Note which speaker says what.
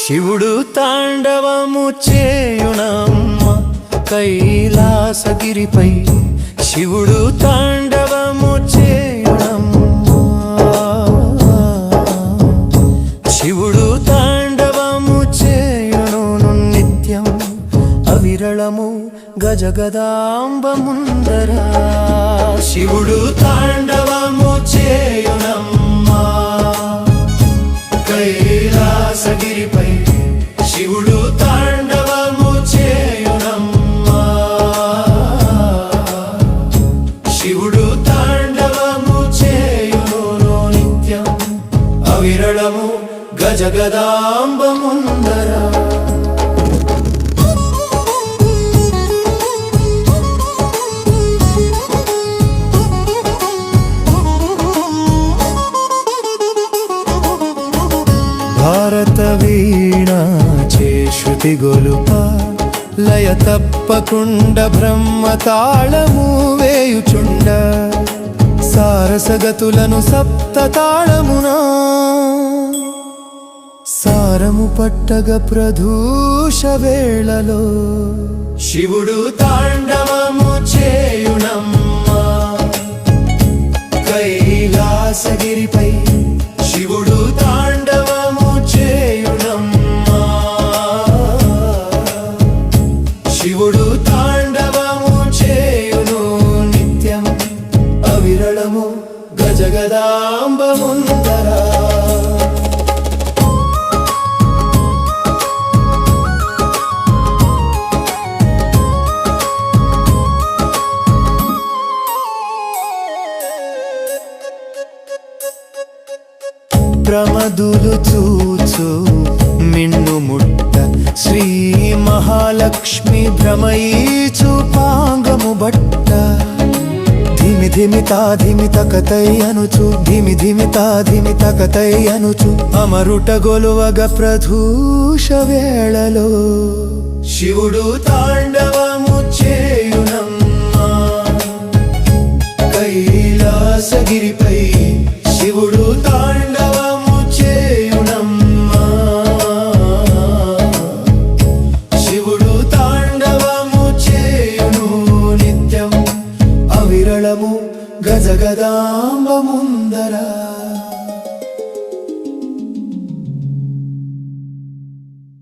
Speaker 1: శివుడు తాండవము చేయునమ్మ కైలాసగిరిపై శివుడు తాండవ విరళము గజగదాంబముందరా. శివుడు తాండవము చేయునమ్మా. కైలాసగిరిపై శివుడు తాండవము చేయునమ్మా. శివుడు తాండవము చేయును నిత్యం. అవిరళము గజగదాంబముందరా. భారత వీణ చేశృతి గొలుప లయ తప్పకుండ బ్రహ్మ తాళము వేయుచుండ. సారసగతులను సప్త తాళమునా. సారము పట్టగ ప్రదూష వేళలో. శివుడు తాండవము చేయునమ్మా. కైలాసగిరిపై గజము గజగదాంబముందరా ప్రమదులు చూచు మిన్ను ముట్ట. శ్రీ మహాలక్ష్మి భ్రమయీచు పాంగము బట్ట. ధిమి ధిమి తకతై అనుచు ధిమి ధిమి తా తకతై అనుచు అమరుట గొలువగ ప్రధూష వేళలో శివుడు తాండవము చేయునమ్మా కైలాసగిరి కదాంబముందరా